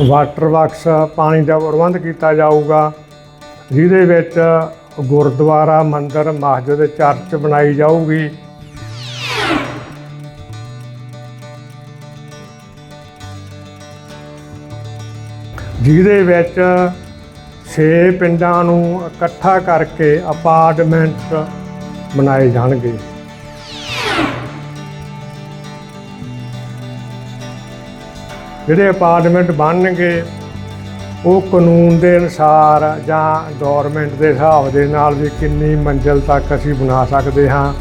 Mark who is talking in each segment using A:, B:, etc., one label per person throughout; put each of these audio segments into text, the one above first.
A: Water box ਪਾਣੀ ਦਾ ਪ੍ਰਬੰਧ ਕੀਤਾ ਜਾਊਗਾ। ਜਿਹਦੇ ਵਿੱਚ ਗੁਰਦੁਆਰਾ, ਮੰਦਿਰ, ਮਸਜਿਦ, ਚਰਚ ਬਣਾਈ ਜਾਊਗੀ। ਜਿਹਦੇ ਵਿੱਚ 6 ਪਿੰਡਾਂ ਨੂੰ ਇਕੱਠਾ ਕਰਕੇ ਅਪਾਰਟਮੈਂਟ ਬਣਾਏ ਜਾਣਗੇ। ਜਿਹੜੇ ਅਪਾਰਟਮੈਂਟ ਬਣਨਗੇ, ਉਹ ਕਾਨੂੰਨ ਦੇ ਅਨੁਸਾਰ ਜਾਂ ਗਵਰਨਮੈਂਟ ਦੇ ਹਿਸਾਬ ਦੇ ਨਾਲ ਵੀ ਕਿੰਨੀ ਮੰਜ਼ਿਲ ਤੱਕ ਅਸੀਂ ਬਣਾ ਸਕਦੇ ਹਾਂ।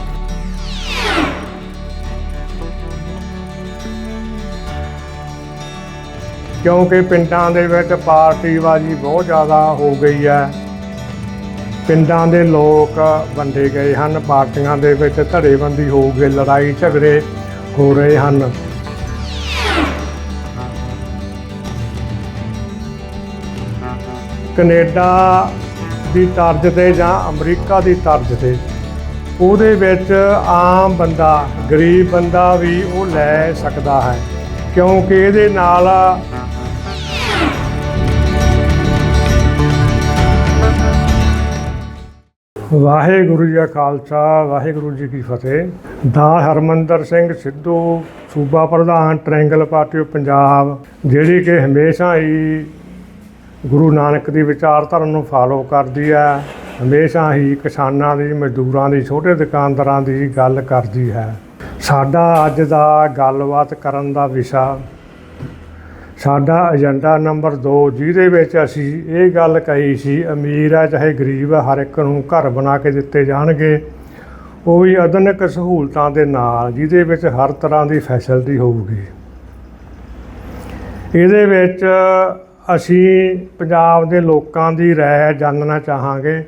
A: ਕਿਉਂਕਿ ਪਿੰਡਾਂ ਦੇ ਵਿੱਚ ਪਾਰਟੀਬਾਜ਼ੀ ਬਹੁਤ ਜ਼ਿਆਦਾ ਹੋ ਗਈ ਹੈ। ਪਿੰਡਾਂ ਦੇ ਲੋਕ ਵੰਡੇ ਗਏ ਹਨ, ਪਾਰਟੀਆਂ ਦੇ ਵਿੱਚ ਧੜੇਬੰਦੀ ਹੋ ਗਈ, ਲੜਾਈ ਝਗੜੇ ਹੋ ਰਹੇ ਹਨ। ਕੈਨੇਡਾ ਦੀ ਤਰਜ਼ ਤੇ ਜਾਂ ਅਮਰੀਕਾ ਦੀ ਤਰਜ਼ ਤੇ, ਉਹਦੇ ਵਿੱਚ ਆਮ ਬੰਦਾ, ਗਰੀਬ ਬੰਦਾ ਵੀ ਉਹ ਲੈ ਸਕਦਾ ਹੈ, ਕਿਉਂਕਿ ਇਹਦੇ ਨਾਲ ਵਾਹਿਗੁਰੂ ਜੀ ਕਾ ਖਾਲਸਾ, ਵਾਹਿਗੁਰੂ ਜੀ ਕੀ ਫਤਿਹ। ਦਾ ਹਰਮੰਦਰ ਸਿੰਘ ਸਿੱਧੂ, ਸੂਬਾ ਪ੍ਰਧਾਨ, ਟ੍ਰਾਇੰਗਲ ਪਾਰਟੀ ਆਫ ਪੰਜਾਬ, ਜਿਹੜੀ ਕਿ ਹਮੇਸ਼ਾ ਹੀ ਗੁਰੂ ਨਾਨਕ ਦੀ ਵਿਚਾਰਧਾਰਾ ਨੂੰ ਫਾਲੋ ਕਰਦੀ ਹੈ, ਹਮੇਸ਼ਾ ਹੀ ਕਿਸਾਨਾਂ ਦੀ, ਮਜ਼ਦੂਰਾਂ ਦੀ, ਛੋਟੇ ਦੁਕਾਨਦਾਰਾਂ ਦੀ ਗੱਲ ਕਰਦੀ ਹੈ। ਸਾਡਾ ਅੱਜ ਦਾ ਗੱਲਬਾਤ ਕਰਨ ਦਾ ਵਿਸ਼ਾ, ਸਾਡਾ ਏਜੰਡਾ ਨੰਬਰ 2 ਜਿਹਦੇ ਵਿੱਚ ਅਸੀਂ ਇਹ ਗੱਲ ਕਹੀ ਸੀ, ਅਮੀਰ ਹੈ ਚਾਹੇ ਗਰੀਬ ਹੈ, ਹਰ ਇੱਕ ਨੂੰ ਘਰ ਬਣਾ ਕੇ ਦਿੱਤੇ ਜਾਣਗੇ। ਉਹ ਵੀ ਆਧੁਨਿਕ ਸਹੂਲਤਾਂ ਦੇ ਨਾਲ, ਜਿਹਦੇ ਵਿੱਚ ਹਰ ਤਰ੍ਹਾਂ ਦੀ ਫੈਸਿਲਿਟੀ ਹੋਊਗੀ। ਇਹਦੇ ਵਿੱਚ ਅਸੀਂ ਪੰਜਾਬ ਦੇ ਲੋਕਾਂ ਦੀ ਰਾਏ ਜਾਣਨਾ ਚਾਹਾਂਗੇ,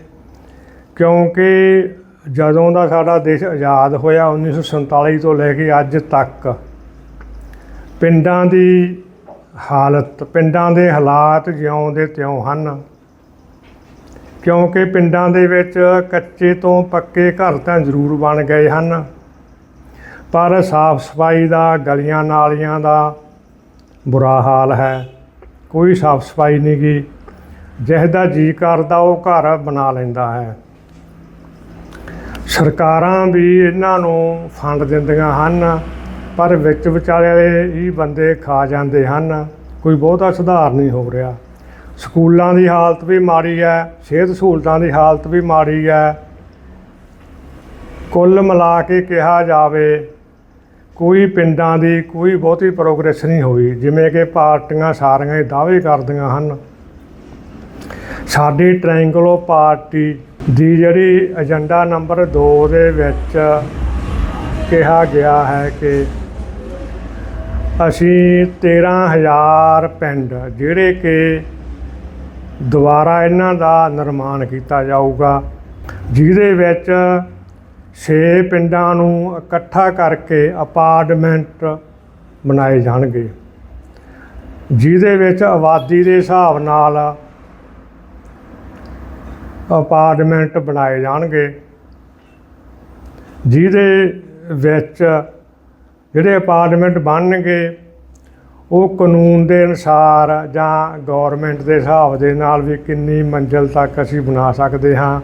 A: ਕਿਉਂਕਿ ਜਦੋਂ ਦਾ ਸਾਡਾ ਦੇਸ਼ ਆਜ਼ਾਦ ਹੋਇਆ 1947 ਤੋਂ ਲੈ ਕੇ ਅੱਜ ਤੱਕ, ਪਿੰਡਾਂ ਦੀ ਹਾਲਤ, ਪਿੰਡਾਂ ਦੇ ਹਾਲਾਤ ਜਿਉਂ ਦੇ ਤਿਉਂ ਹਨ। ਕਿਉਂਕਿ ਪਿੰਡਾਂ ਦੇ ਵਿੱਚ ਕੱਚੇ ਤੋਂ ਪੱਕੇ ਘਰ ਤਾਂ ਜ਼ਰੂਰ ਬਣ ਗਏ ਹਨ, ਪਰ ਸਾਫ਼ ਸਫ਼ਾਈ ਦਾ, ਗਲੀਆਂ ਨਾਲੀਆਂ ਦਾ ਬੁਰਾ ਹਾਲ ਹੈ। ਕੋਈ ਸਾਫ਼ ਸਫ਼ਾਈ ਨਹੀਂ ਗੀ। ਜਿਸ ਦਾ ਜੀ ਕਰਦਾ, ਉਹ ਘਰ ਬਣਾ ਲੈਂਦਾ ਹੈ। ਸਰਕਾਰਾਂ ਵੀ ਇਹਨਾਂ ਨੂੰ ਫੰਡ ਦਿੰਦੀਆਂ ਹਨ, ਪਰ ਵਿੱਚ ਵਿਚਾਲੇ ਹੀ ਬੰਦੇ ਖਾ ਜਾਂਦੇ ਹਨ। ਕੋਈ ਬਹੁਤਾ ਸੁਧਾਰ ਨਹੀਂ ਹੋ ਰਿਹਾ। ਸਕੂਲਾਂ ਦੀ ਹਾਲਤ ਵੀ ਮਾੜੀ ਹੈ, ਸਿਹਤ ਸਹੂਲਤਾਂ ਦੀ ਹਾਲਤ ਵੀ ਮਾੜੀ ਹੈ। ਕੁੱਲ ਮਿਲਾ ਕੇ ਕਿਹਾ ਜਾਵੇ ਕੋਈ ਪਿੰਡਾਂ ਦੀ ਕੋਈ ਬਹੁਤੀ ਪ੍ਰੋਗਰੈਸ ਨਹੀਂ ਹੋਈ। ਜਿਵੇਂ ਕਿ ਪਾਰਟੀਆਂ ਸਾਰੀਆਂ ਹੀ ਦਾਅਵੇ ਕਰਦੀਆਂ ਹਨ। ਸਾਡੀ ਟ੍ਰਾਇੰਗਲੋ ਪਾਰਟੀ ਦੀ ਜਿਹੜੀ ਏਜੰਡਾ ਨੰਬਰ 2 ਦੇ ਵਿੱਚ ਕਿਹਾ ਗਿਆ ਹੈ ਕਿ ਅਸੀਂ 13000 ਪਿੰਡ ਜਿਹੜੇ ਕਿ ਦੁਬਾਰਾ ਇਹਨਾਂ ਦਾ ਨਿਰਮਾਣ ਕੀਤਾ ਜਾਊਗਾ, ਜਿਹਦੇ ਵਿੱਚ ਛੇ ਪਿੰਡਾਂ ਨੂੰ ਇਕੱਠਾ ਕਰਕੇ ਅਪਾਰਟਮੈਂਟ ਬਣਾਏ ਜਾਣਗੇ। ਜਿਹਦੇ ਵਿੱਚ ਆਬਾਦੀ ਦੇ ਹਿਸਾਬ ਨਾਲ ਅਪਾਰਟਮੈਂਟ ਬਣਾਏ ਜਾਣਗੇ। ਜਿਹਦੇ ਵਿੱਚ ਜਿਹੜੇ ਅਪਾਰਟਮੈਂਟ ਬਣਨਗੇ, ਉਹ ਕਾਨੂੰਨ ਦੇ ਅਨੁਸਾਰ ਜਾਂ ਗਵਰਨਮੈਂਟ ਦੇ ਹਿਸਾਬ ਦੇ ਨਾਲ ਵੀ ਕਿੰਨੀ ਮੰਜ਼ਿਲ ਤੱਕ ਅਸੀਂ ਬਣਾ ਸਕਦੇ ਹਾਂ।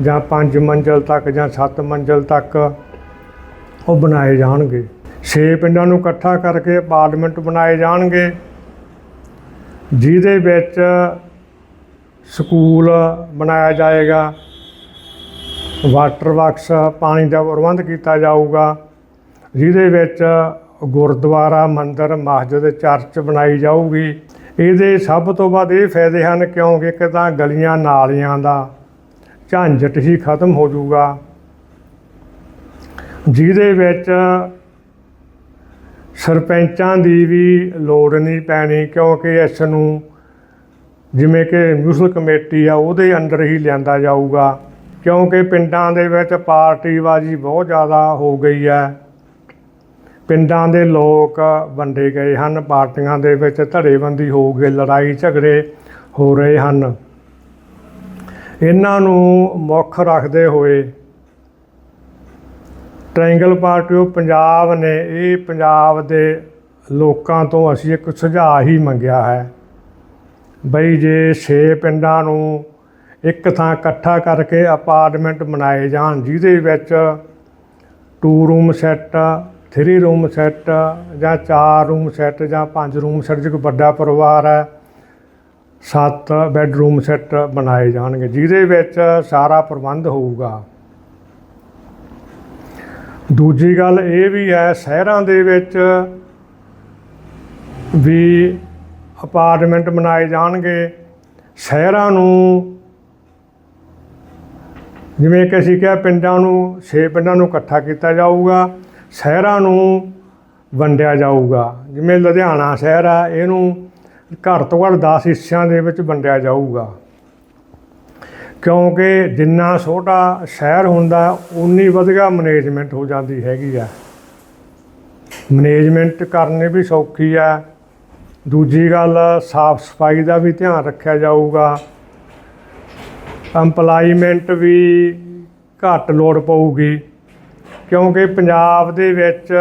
A: ਜਾਂ 5 ਮੰਜ਼ਿਲ ਤੱਕ ਜਾਂ 7 ਮੰਜ਼ਿਲ ਤੱਕ ਉਹ ਬਣਾਏ ਜਾਣਗੇ। 6 ਪਿੰਡਾਂ ਨੂੰ ਇਕੱਠਾ ਕਰਕੇ ਅਪਾਰਟਮੈਂਟ ਬਣਾਏ ਜਾਣਗੇ, ਜਿਹਦੇ ਵਿੱਚ ਸਕੂਲ ਬਣਾਇਆ ਜਾਏਗਾ, ਵਾਟਰ ਬਾਕਸ ਪਾਣੀ ਦਾ ਪ੍ਰਬੰਧ ਕੀਤਾ ਜਾਊਗਾ, ਜਿਹਦੇ ਵਿੱਚ ਗੁਰਦੁਆਰਾ, ਮੰਦਿਰ, ਮਸਜਿਦ, ਚਰਚ ਬਣਾਈ ਜਾਊਗੀ। ਇਹਦੇ ਸਭ ਤੋਂ ਵੱਧ ਇਹ ਫਾਇਦੇ ਹਨ ਕਿਉਂਕਿ ਇੱਕ ਤਾਂ ਗਲੀਆਂ ਨਾਲੀਆਂ ਦਾ ਝੰਜਟ ਹੀ ਖਤਮ ਹੋ ਜਾਊਗਾ। ਜਿਹਦੇ ਵਿੱਚ ਸਰਪੰਚਾਂ ਦੀ ਵੀ ਲੋੜ ਨਹੀਂ ਪੈਣੀ, ਕਿਉਂਕਿ ਇਸ ਨੂੰ ਜਿਵੇਂ ਕਿ ਮਿਊਨਿਸਪਲ ਕਮੇਟੀ ਆ, ਉਹਦੇ ਅੰਡਰ ਹੀ ਲਿਆਂਦਾ ਜਾਊਗਾ। ਕਿਉਂਕਿ ਪਿੰਡਾਂ ਦੇ ਵਿੱਚ ਪਾਰਟੀਬਾਜ਼ੀ ਬਹੁਤ ਜ਼ਿਆਦਾ ਹੋ ਗਈ ਹੈ। ਪਿੰਡਾਂ ਦੇ ਲੋਕ ਵੰਡੇ ਗਏ ਹਨ, ਪਾਰਟੀਆਂ ਦੇ ਵਿੱਚ ਧੜੇਬੰਦੀ ਹੋ ਗਈ, ਲੜਾਈ ਝਗੜੇ ਹੋ ਰਹੇ ਹਨ। ਇਹਨਾਂ ਨੂੰ ਮੁੱਖ ਰੱਖਦੇ ਹੋਏ ਟ੍ਰਾਇੰਗਲ ਪਾਰਟੀ ਆਫ ਪੰਜਾਬ ਨੇ ਇਹ ਪੰਜਾਬ ਦੇ ਲੋਕਾਂ ਤੋਂ ਅਸੀਂ ਇੱਕ ਸੁਝਾਅ ਹੀ ਮੰਗਿਆ ਹੈ। ਬਈ ਜੇ 6 ਪਿੰਡਾਂ ਨੂੰ ਇੱਕ ਥਾਂ ਇਕੱਠਾ ਕਰਕੇ ਅਪਾਰਟਮੈਂਟ ਬਣਾਏ ਜਾਣ, ਜਿਹਦੇ ਵਿੱਚ 2 ਰੂਮ ਸੈੱਟ 3 ਰੂਮ ਸੈੱਟ ਜਾਂ 4 ਰੂਮ ਸੈੱਟ ਜਾਂ 5 ਰੂਮ ਸੈੱਟ ਜੇ ਕੋਈ ਵੱਡਾ ਪਰਿਵਾਰ ਹੈ ਸੱਤ ਬੈੱਡਰੂਮ ਸੈੱਟ ਬਣਾਏ ਜਾਣਗੇ, ਜਿਹਦੇ ਵਿੱਚ ਸਾਰਾ ਪ੍ਰਬੰਧ ਹੋਊਗਾ। ਦੂਜੀ ਗੱਲ ਇਹ ਵੀ ਹੈ, ਸ਼ਹਿਰਾਂ ਦੇ ਵਿੱਚ ਵੀ ਅਪਾਰਟਮੈਂਟ ਬਣਾਏ ਜਾਣਗੇ। ਸ਼ਹਿਰਾਂ ਨੂੰ ਜਿਵੇਂ ਕਿ ਅਸੀਂ ਕਿਹਾ, ਪਿੰਡਾਂ ਨੂੰ 6 ਪਿੰਡਾਂ ਨੂੰ ਇਕੱਠਾ ਕੀਤਾ ਜਾਊਗਾ। ਸ਼ਹਿਰਾਂ ਨੂੰ ਵੰਡਿਆ ਜਾਊਗਾ। ਜਿਵੇਂ ਲੁਧਿਆਣਾ ਸ਼ਹਿਰ ਆ, ਇਹਨੂੰ ਘੱਟ ਤੋਂ ਘੱਟ 10 ਹਿੱਸਿਆਂ ਦੇ ਵਿੱਚ ਵੰਡਿਆ ਜਾਊਗਾ। ਕਿਉਂਕਿ ਜਿੰਨਾ ਛੋਟਾ ਸ਼ਹਿਰ ਹੁੰਦਾ, ਉਨੀ ਵਧੀਆ ਮੈਨੇਜਮੈਂਟ ਹੋ ਜਾਂਦੀ ਹੈਗੀ ਆ। ਮੈਨੇਜਮੈਂਟ ਕਰਨੀ ਵੀ ਸੌਖੀ ਆ। ਦੂਜੀ ਗੱਲ, ਸਾਫ਼ ਸਫ਼ਾਈ ਦਾ ਵੀ ਧਿਆਨ ਰੱਖਿਆ ਜਾਊਗਾ। ਐਮਪਲਾਈਮੈਂਟ ਵੀ ਘੱਟ ਲੋੜ ਪਊਗੀ। ਕਿਉਂਕਿ ਪੰਜਾਬ ਦੇ ਵਿੱਚ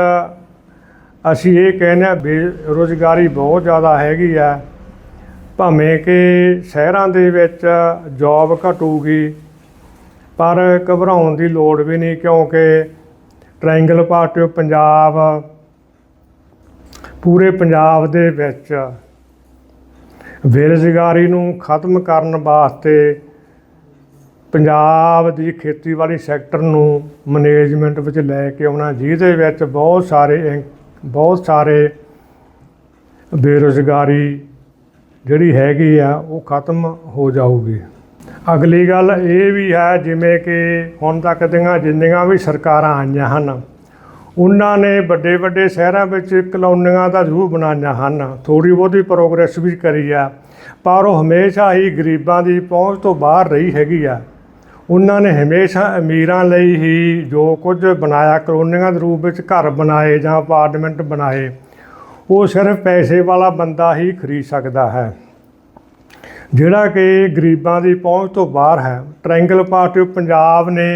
A: ਅਸੀਂ ਇਹ ਕਹਿੰਦੇ ਆ ਬੇਰੁਜ਼ਗਾਰੀ ਬਹੁਤ ਜ਼ਿਆਦਾ ਹੈਗੀ ਆ। ਭਾਵੇਂ ਕਿ ਸ਼ਹਿਰਾਂ ਦੇ ਵਿੱਚ ਜੌਬ ਘਟੂਗੀ, ਪਰ ਘਬਰਾਉਣ ਦੀ ਲੋੜ ਵੀ ਨਹੀਂ ਕਿਉਂਕਿ ਟ੍ਰਾਇੰਗਲ ਪਾਰਟੀ ਪੰਜਾਬ, ਪੂਰੇ ਪੰਜਾਬ ਦੇ ਵਿੱਚ ਬੇਰੁਜ਼ਗਾਰੀ ਨੂੰ ਖਤਮ ਕਰਨ ਵਾਸਤੇ ਪੰਜਾਬ ਦੀ ਖੇਤੀਬਾੜੀ ਸੈਕਟਰ ਨੂੰ ਮੈਨੇਜਮੈਂਟ ਵਿੱਚ ਲੈ ਕੇ ਆਉਣਾ, ਜਿਹਦੇ ਵਿੱਚ ਬਹੁਤ ਸਾਰੇ ਇੰ- ਬਹੁਤ ਸਾਰੇ ਬੇਰੁਜ਼ਗਾਰੀ ਜਿਹੜੀ ਹੈਗੀ ਆ, ਉਹ ਖਤਮ ਹੋ ਜਾਊਗੀ। ਅਗਲੀ ਗੱਲ ਇਹ ਵੀ ਹੈ, ਜਿਵੇਂ ਕਿ ਹੁਣ ਤੱਕ ਦੀਆਂ ਜਿੰਨੀਆਂ ਵੀ ਸਰਕਾਰਾਂ ਆਈਆਂ ਹਨ, ਉਹਨਾਂ ਨੇ ਵੱਡੇ ਵੱਡੇ ਸ਼ਹਿਰਾਂ ਵਿੱਚ ਕਲੋਨੀਆਂ ਦਾ ਜ਼ਰੂਰ ਬਣਾਈਆਂ ਹਨ। ਥੋੜੀ ਬਹੁਤੀ ਪ੍ਰੋਗਰੈਸ ਵੀ ਕਰੀ ਆ, ਪਰ ਉਹ ਹਮੇਸ਼ਾ ਹੀ ਗਰੀਬਾਂ ਦੀ ਪਹੁੰਚ ਤੋਂ ਬਾਹਰ ਰਹੀ ਹੈਗੀ ਆ। ਉਹਨਾਂ ਨੇ ਹਮੇਸ਼ਾ ਅਮੀਰਾਂ ਲਈ ਹੀ ਜੋ ਕੁਝ ਬਣਾਇਆ, ਕਲੋਨੀਆਂ ਦੇ ਰੂਪ ਵਿੱਚ ਘਰ ਬਣਾਏ ਜਾਂ ਅਪਾਰਟਮੈਂਟ ਬਣਾਏ, ਉਹ ਸਿਰਫ ਪੈਸੇ ਵਾਲਾ ਬੰਦਾ ਹੀ ਖਰੀਦ ਸਕਦਾ ਹੈ। ਜਿਹੜਾ ਕਿ ਗਰੀਬਾਂ ਦੀ ਪਹੁੰਚ ਤੋਂ ਬਾਹਰ ਹੈ। ਟ੍ਰਾਇੰਗਲ ਪਾਰਟੀ ਆਫ ਪੰਜਾਬ ਨੇ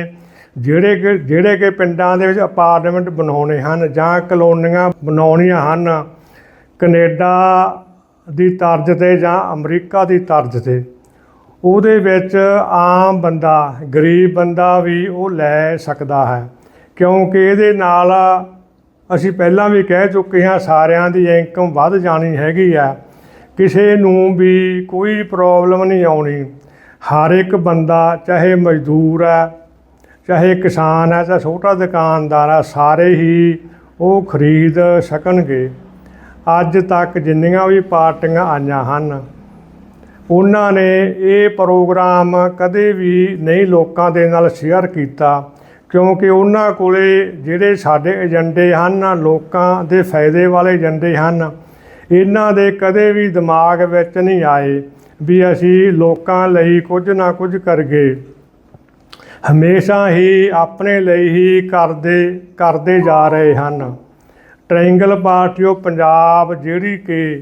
A: ਜਿਹੜੇ ਕਿ ਜਿਹੜੇ ਕਿ ਪਿੰਡਾਂ ਦੇ ਵਿੱਚ ਅਪਾਰਟਮੈਂਟ ਬਣਾਉਣੇ ਹਨ ਜਾਂ ਕਲੋਨੀਆਂ ਬਣਾਉਣੀਆਂ ਹਨ, ਕੈਨੇਡਾ ਦੀ ਤਰਜ਼ ਤੇ ਜਾਂ ਅਮਰੀਕਾ ਦੀ ਤਰਜ਼ ਤੇ। ਉਹਦੇ ਵਿੱਚ ਆਮ ਬੰਦਾ, ਗਰੀਬ ਬੰਦਾ ਵੀ ਉਹ ਲੈ ਸਕਦਾ ਹੈ। ਕਿਉਂਕਿ ਇਹਦੇ ਨਾਲ ਅਸੀਂ ਪਹਿਲਾਂ ਵੀ ਕਹਿ ਚੁੱਕੇ ਹਾਂ, ਸਾਰਿਆਂ ਦੀ ਇਨਕਮ ਵੱਧ ਜਾਣੀ ਹੈਗੀ ਆ ਕਿਸੇ ਨੂੰ ਵੀ ਕੋਈ ਪ੍ਰੋਬਲਮ ਨਹੀਂ ਆਉਣੀ। ਹਰ ਇੱਕ ਬੰਦਾ, ਚਾਹੇ ਮਜ਼ਦੂਰ ਹੈ, ਚਾਹੇ ਕਿਸਾਨ ਹੈ, ਚਾਹੇ ਛੋਟਾ ਦੁਕਾਨਦਾਰ ਹੈ, ਸਾਰੇ ਹੀ ਉਹ ਖਰੀਦ ਸਕਣਗੇ। ਅੱਜ ਤੱਕ ਜਿੰਨੀਆਂ ਵੀ ਪਾਰਟੀਆਂ ਆਈਆਂ ਹਨ ਉਹਨਾਂ ਨੇ ਇਹ ਪ੍ਰੋਗਰਾਮ ਕਦੇ ਵੀ ਨਹੀਂ ਲੋਕਾਂ ਦੇ ਨਾਲ ਸ਼ੇਅਰ ਕੀਤਾ, ਕਿਉਂਕਿ ਉਹਨਾਂ ਕੋਲੇ ਜਿਹੜੇ ਸਾਡੇ ਏਜੰਡੇ ਹਨ, ਲੋਕਾਂ ਦੇ ਫਾਇਦੇ ਵਾਲੇ ਏਜੰਡੇ ਹਨ, ਇਹਨਾਂ ਦੇ ਕਦੇ ਵੀ ਦਿਮਾਗ ਵਿੱਚ ਨਹੀਂ ਆਏ ਵੀ ਅਸੀਂ ਲੋਕਾਂ ਲਈ ਕੁਝ ਨਾ ਕੁਝ ਕਰਗੇ। ਹਮੇਸ਼ਾ ਹੀ ਆਪਣੇ ਲਈ ਹੀ ਕਰਦੇ ਕਰਦੇ ਜਾ ਰਹੇ ਹਨ। ਟ੍ਰਾਇੰਗਲ ਪਾਰਟੀ ਆਫ ਪੰਜਾਬ ਜਿਹੜੀ ਕਿ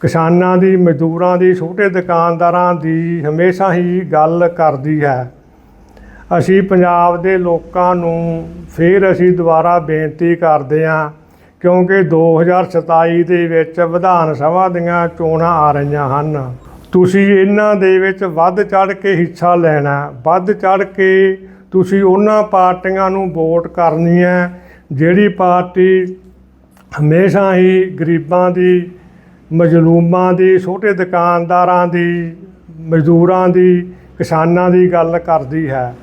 A: ਕਿਸਾਨਾਂ ਦੀ, ਮਜ਼ਦੂਰਾਂ ਦੀ, ਛੋਟੇ ਦੁਕਾਨਦਾਰਾਂ ਦੀ ਹਮੇਸ਼ਾ ਹੀ ਗੱਲ ਕਰਦੀ ਹੈ। ਅਸੀਂ ਪੰਜਾਬ ਦੇ ਲੋਕਾਂ ਨੂੰ ਫਿਰ ਅਸੀਂ ਦੁਬਾਰਾ ਬੇਨਤੀ ਕਰਦੇ ਹਾਂ, ਕਿਉਂਕਿ 2027 ਦੇ ਵਿੱਚ ਵਿਧਾਨ ਸਭਾ ਦੀਆਂ ਚੋਣਾਂ ਆ ਰਹੀਆਂ ਹਨ। ਤੁਸੀਂ ਇਹਨਾਂ ਦੇ ਵਿੱਚ ਵੱਧ ਚੜ ਕੇ ਹਿੱਸਾ ਲੈਣਾ ਵੱਧ ਚੜ ਕੇ ਤੁਸੀਂ ਉਹਨਾਂ ਪਾਰਟੀਆਂ ਨੂੰ ਵੋਟ ਕਰਨੀ ਹੈ, ਜਿਹੜੀ ਪਾਰਟੀ ਹਮੇਸ਼ਾ ਹੀ ਗਰੀਬਾਂ ਦੀ ਮਜ਼ਲੂਮਾਂ ਦੀ, ਛੋਟੇ ਦੁਕਾਨਦਾਰਾਂ ਦੀ, ਮਜ਼ਦੂਰਾਂ ਦੀ, ਕਿਸਾਨਾਂ ਦੀ ਗੱਲ ਕਰਦੀ ਹੈ।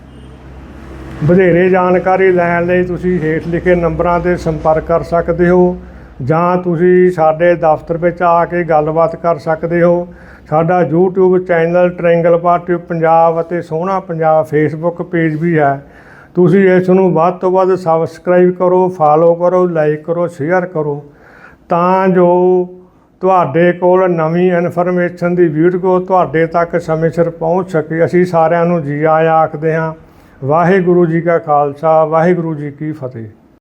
A: ਵਧੇਰੇ ਜਾਣਕਾਰੀ ਲੈਣ ਲਈ ਤੁਸੀਂ ਹੇਠ ਲਿਖੇ ਨੰਬਰਾਂ ਤੇ ਸੰਪਰਕ ਕਰ ਸਕਦੇ ਹੋ ਜਾਂ ਤੁਸੀਂ ਸਾਡੇ ਦਫ਼ਤਰ ਵਿੱਚ ਆ ਕੇ ਗੱਲਬਾਤ ਕਰ ਸਕਦੇ ਹੋ। ਸਾਡਾ YouTube channel Triangle Party Punjab ਅਤੇ ਸੋਹਣਾ ਪੰਜਾਬ ਫੇਸਬੁੱਕ ਪੇਜ ਵੀ ਹੈ। ਤੁਸੀਂ ਇਸ ਨੂੰ ਵੱਧ ਤੋਂ ਵੱਧ ਸਬਸਕ੍ਰਾਈਬ ਕਰੋ ਫਾਲੋ ਕਰੋ ਲਾਈਕ ਕਰੋ ਸ਼ੇਅਰ ਕਰੋ ਤਾਂ ਜੋ ਤੁਹਾਡੇ ਕੋਲ ਨਵੀਂ ਇਨਫੋਰਮੇਸ਼ਨ ਦੀ ਵੀਡੀਓ ਤੁਹਾਡੇ ਤੱਕ ਸਮੇਂ ਸਿਰ ਪਹੁੰਚ ਸਕੇ। ਅਸੀਂ ਸਾਰਿਆਂ ਨੂੰ ਜੀ ਆਇਆਂ ਆਖਦੇ ਹਾਂ, ਵਾਹਿਗੁਰੂ ਜੀ ਕਾ ਖਾਲਸਾ, ਵਾਹਿਗੁਰੂ ਜੀ ਕੀ ਫਤਿਹ।